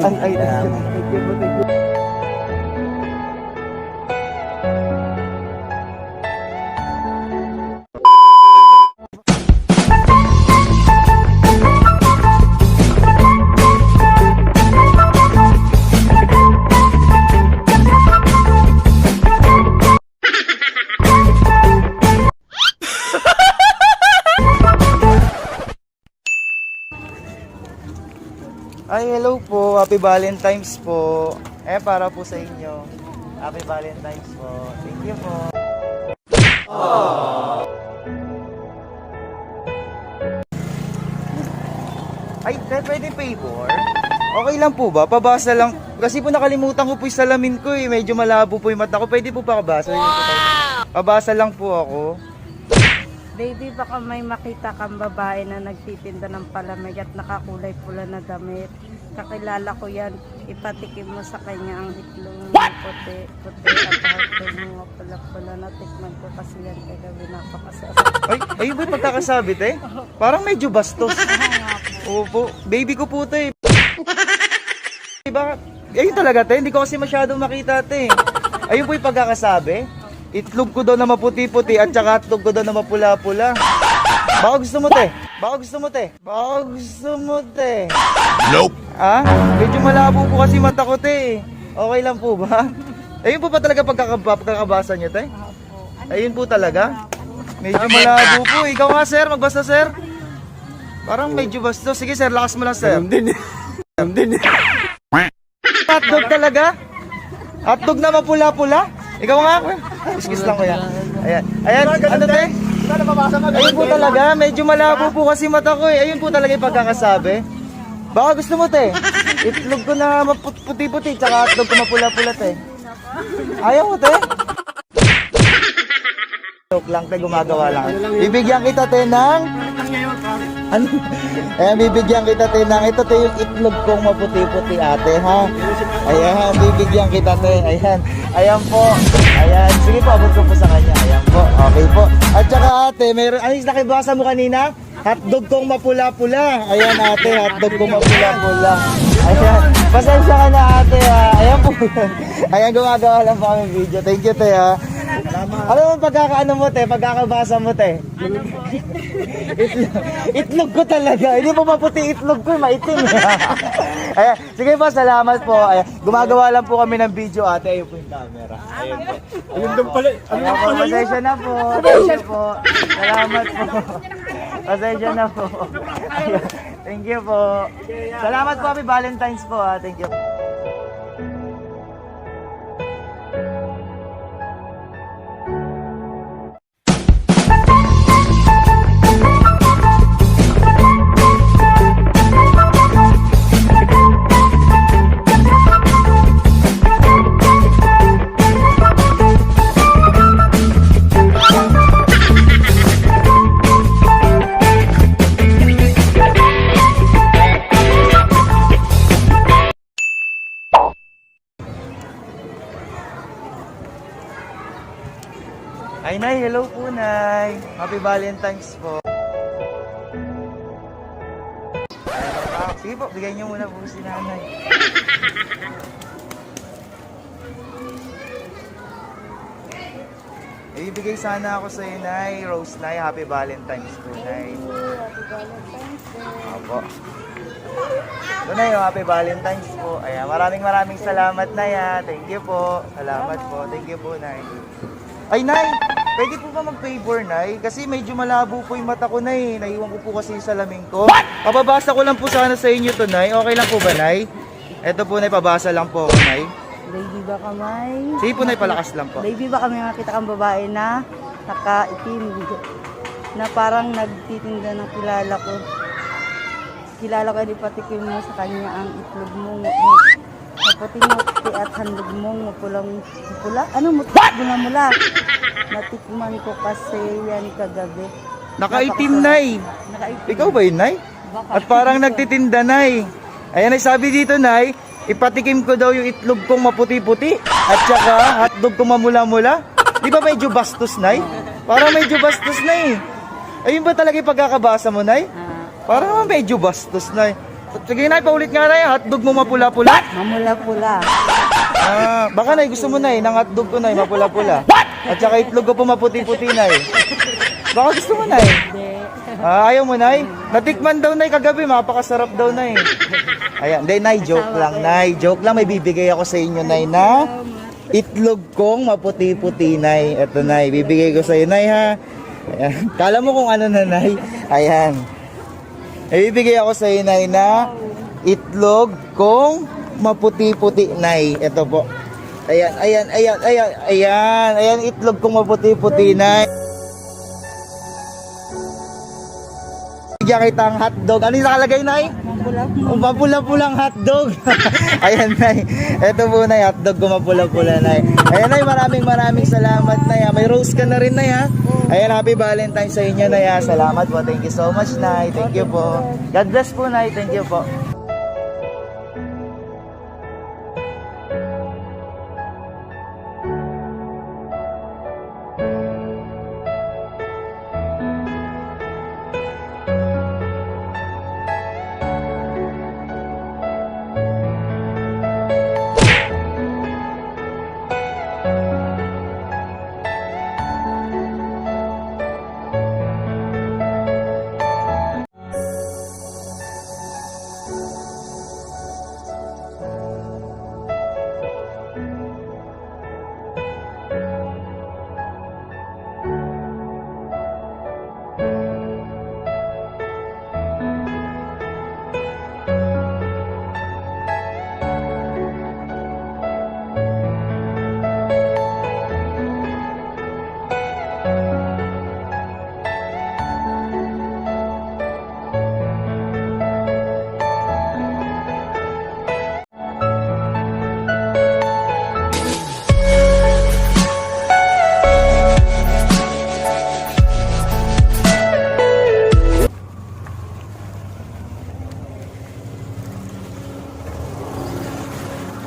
Ay, ay, you. Ay, hello po. Happy Valentine's po. Eh, para po sa inyo. Happy Valentine's po. Thank you po. Ay, te, pwede favor? Okay lang po ba? Pabasa lang. Kasi po nakalimutan ko po yung salamin ko eh. Medyo malabo po yung mata ko. Pwede po pakabasa? Wow! Pabasa lang po ako. Baby, baka may makita kang babae na nagtitinda ng palamig at nakakulay pula na damit. Kakilala ko yan. Ipatikim mo sa kanya ang itlog mo puti, puti at hotdog mo pula-pula na tikman ko kasi yan kagabi napakasarap. Ay, ayun ba yung pagkakasabi, te? Parang medyo bastos. Opo. Baby ko po, te. Diba? Ayun talaga, te. Hindi ko kasi masyadong makita, te. Ayun po yung pagkakasabi. Itlog ko daw na maputi-puti at saka hotdog ko daw na mapula-pula. Baka gusto mo, te. Baka gusto mo, te. Baka gusto mo, te. Nope. Ah? Medyo malabo po kasi mata ko, te. Okay lang po ba? Ayun po ba talaga pagkakaba, pagkakabasa niyo, te? Ayun po talaga? Medyo malabo po. Ikaw nga, sir. Magbasta, sir. Parang medyo basto. Sige, sir. Lakas mo lang, sir. Din din. Hotdog talaga? Hotdog na mapula-pula? Ikaw nga? Excuse lang, kuya. Ayan. Ayan, ano, te? Ayun po talaga. Medyo malabo po kasi mata ko, eh. Ayun po talaga yung pagkakasabi. Baka gusto mo, te. Itlog ko na maputi-puti, tsaka hotdog ko mapula-pula, te. Ayaw mo, te? Joke lang, te. Gumagawa lang. Bibigyan kita, te, ng... Ano? Ayan, bibigyan kita, te, ng... Ito, te, yung itlog kong maputi-puti, ate, ha? Ayan, bibigyan kita, te. Ayan. Ayan po. Ayan. Sige po, abot ko po sa kanya. Ayan po. Okay po. At saka, ate, meron... Ano yung nakibasa mo kanina? Hotdog kong mapula-pula. Ayan, ate. Hotdog kong mapula-pula. Ayan. Pasensya ka na, ate, ha? Ayan po. Ayan, gumagawa lang po kami video. Thank you, te, ha? Ano mo pagkakaano mo, te? Pagkakabasa mo, te? itlog, itlog ko talaga. Hindi po maputi itlog ko, maitim. Ayan. Sige po, salamat po. Ayan. Gumagawa lang po kami ng video, ate. Ayun po yung camera. Ayun po. Ayun doon pala. Ano Ayan po, pasensya na po. You po. Salamat po. Pasensya na po. Thank you po. Salamat po, Happy Valentine's po. Ha. Thank you. Nay. Hello po, Nay. Happy Valentine's po. Ah, Sige po, bigay niyo muna po si Nanay. Ibibigay sana ako sa iyo, Nay. Rose, Nay. Happy Valentine's po, Nay. Opo. Ito na yung Happy Valentine's po. Ayan, maraming maraming salamat, Nay. ha. Thank you po. Salamat po. Thank you po, Nay. Ay, Nay! Pwede po ba mag-favor, Nay? Kasi medyo malabo po yung mata ko, Nay. Naiwan ko po kasi yung salamin ko. Pababasa ko lang po sana sa inyo to, Nay. Okay lang po ba, Nay? Ito po, Nay. Pabasa lang po ako, Nay. Baby, baka may... Sige po, Nay. Palakas lang po. Baby, baka may makita kang babae na nakaitim na parang nagtitinda ng kilala ko. Kilala ko, di patikim mo sa kanya ang itlog mo. Maputi mo at handog mo, mapulang pula. Ano, mula mula. Natikman ko kasi yan kagabi. Nakaitim, Nay. Nakaitim. Ikaw ba yun, Nay? Baka. At parang nagtitinda, Nay. Ayan, ay sabi dito, Nay, ipatikim ko daw yung itlog kong maputi-puti at saka hotdog kong mamula-mula. Di ba medyo bastos, Nay? Parang medyo bastos, Nay. Ayun ba talaga yung pagkakabasa mo, Nay? Parang medyo bastos, Nay. Sige nay, paulit nga nay, hotdog mo mapula-pula. Mamula-pula. Ah, baka nay, gusto mo nay, ng hotdog ko nay, mapula-pula. At saka itlog ko po maputi-puti nay. Baka gusto mo nay. Ah, ayaw mo nay? Natikman daw nay kagabi, mapakasarap daw nay. Ayan, hindi nay, joke lang nay. Joke lang, may bibigay ako sa inyo nay na itlog kong maputi-puti nay. Ito nay, bibigay ko sa iyo nay ha. Ayan. Kala mo kung ano na nay? Ayan. May bibigay ako sa iyo nay na itlog kong maputi-puti nay. Ito po. Ayan, ayan, ayan, ayan, ayan, ayan, itlog kong maputi-puti nay. Bigyan kita ang hotdog. Ano yung nakalagay, Nay? Mapula-pulang hotdog. Ayan, Nay. Ito po, Nay. Hotdog ko mapula-pula, Nay. Ayan, Nay. Maraming maraming salamat, Nay. ah. May rose ka na rin, Nay, ha? Ayan, happy Valentine's sa inyo, Nay, ha? Salamat po. Thank you so much, Nay. Thank you po. God bless po, Nay. Thank you po.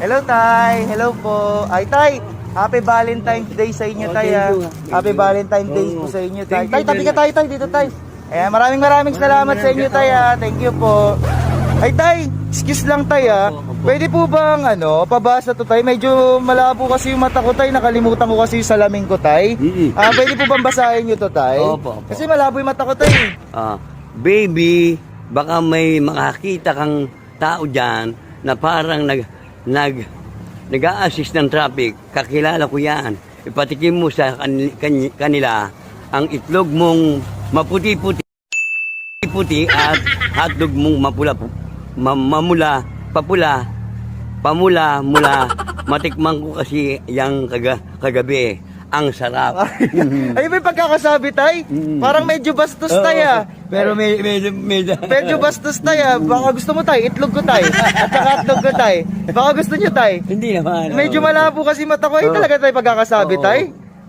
Hello, Tay. Hello po. Ay, Tay. Happy Valentine's Day sa inyo, Tay. ah. Happy Valentine's Day po sa inyo, Tay. Tay, tabi ka tayo, Tay. Dito, Tay. Ayan, maraming maraming salamat sa inyo, Tay. ah. Thank you po. Ay, Tay. Excuse lang, Tay, ah. Pwede po bang, ano, pabasa to, Tay? Medyo malabo kasi yung mata ko, Tay. Nakalimutan ko kasi yung salamin ko, Tay. Ah, pwede po bang basahin nyo to, Tay? Opo, opo. Kasi malabo yung mata ko, Tay. Ah, baby, baka may makakita kang tao dyan na parang nag nag nag-a-assist ng traffic. Kakilala ko yan. Ipatikim mo sa kan- kan- kanila ang itlog mong maputi-puti puti at hotdog mong mapula ma- mamula papula pamula mula matikman ko kasi yang kaga, kagabi ang sarap Ay, may pagkakasabi, Tay. Parang medyo bastos, Tay, ah. pero may medyo medyo Medyo bastos tay ah. Baka gusto mo tay, itlog ko tay. At saka hotdog ko tay. Baka gusto nyo tay. hindi naman Medyo malabo kasi mata ko. Ay talaga tay pagkakasabi tay.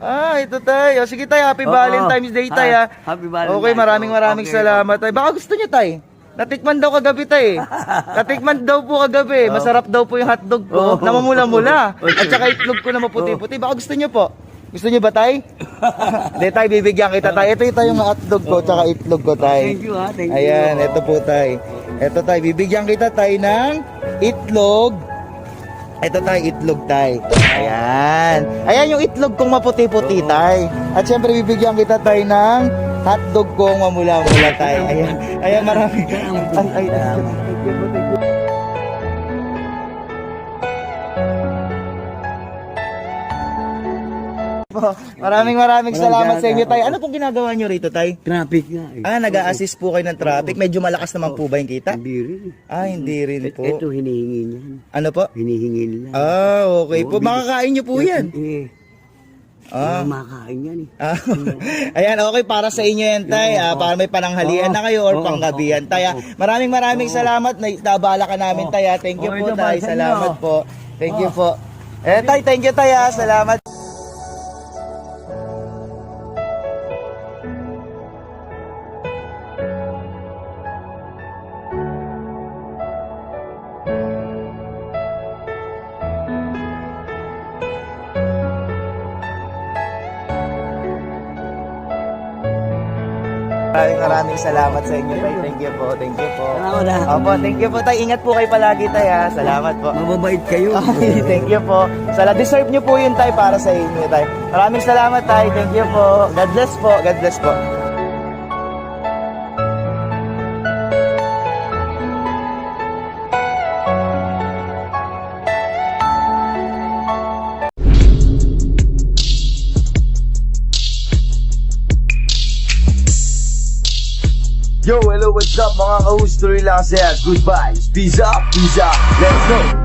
Ah, ito tay. O, sige tay, happy Oo. Valentine's Day tay ah. Ah, happy Valentine's. Okay, maraming maraming Okay. salamat tay. Baka gusto nyo tay. Natikman daw kagabi tay. Natikman daw po kagabi. Masarap daw po yung hotdog ko. Oo. Namamula-mula. At saka itlog ko na maputi-puti. Baka gusto nyo po. Gusto nyo ba tay? Hindi tay, bibigyan kita tay. Ito yung tayong hotdog ko, tsaka itlog ko tay. Thank you ha, thank you. Ayan, ito po tay. Ito tay, bibigyan kita tay ng itlog. Ito tay, itlog tay. Ayan. Ayan yung itlog kong maputi-puti tay. At syempre bibigyan kita tay ng hotdog kong mamula-mula tay. Ayan. Ayan, marami. Ay, ay, thank po, Maraming maraming salamat sa inyo tay. Ano pong ginagawa nyo rito tay? Traffic nga eh. Ah, nag-a-assist po kayo ng traffic. Medyo malakas naman po ba yung kita? Hindi rin. Ah, hindi rin po. Ito hinihingi niyan. Ano po? Hinihingi nila. Ah, okay po. Makakain nyo po yan. Eh, Ah. ah. makain yan eh. Ah, Ayan, okay para sa inyo yan, Tay. Ah, para may pananghalian na kayo or Oo. panggabihan, Tay. ah. Maraming maraming salamat. Na nabala ka namin, Tay. ah. Thank you po, Tay. Salamat po. Thank you po. Eh, Tay, thank you, Tay. ah. Salamat. Maraming maraming salamat sa inyo, tay. Thank you po, thank you po. Salamat ha. Opo, thank you po, tay. Ingat po kayo palagi, tay, ha. Salamat po. Mababait kayo. Thank you po. Sala, deserve nyo po yun, tay, para sa inyo, tay. Maraming salamat, tay. Thank you po. God bless po. God bless po. What's up mga ka-host? Tuloy lang saya. Goodbye. Peace up, peace up. Let's go.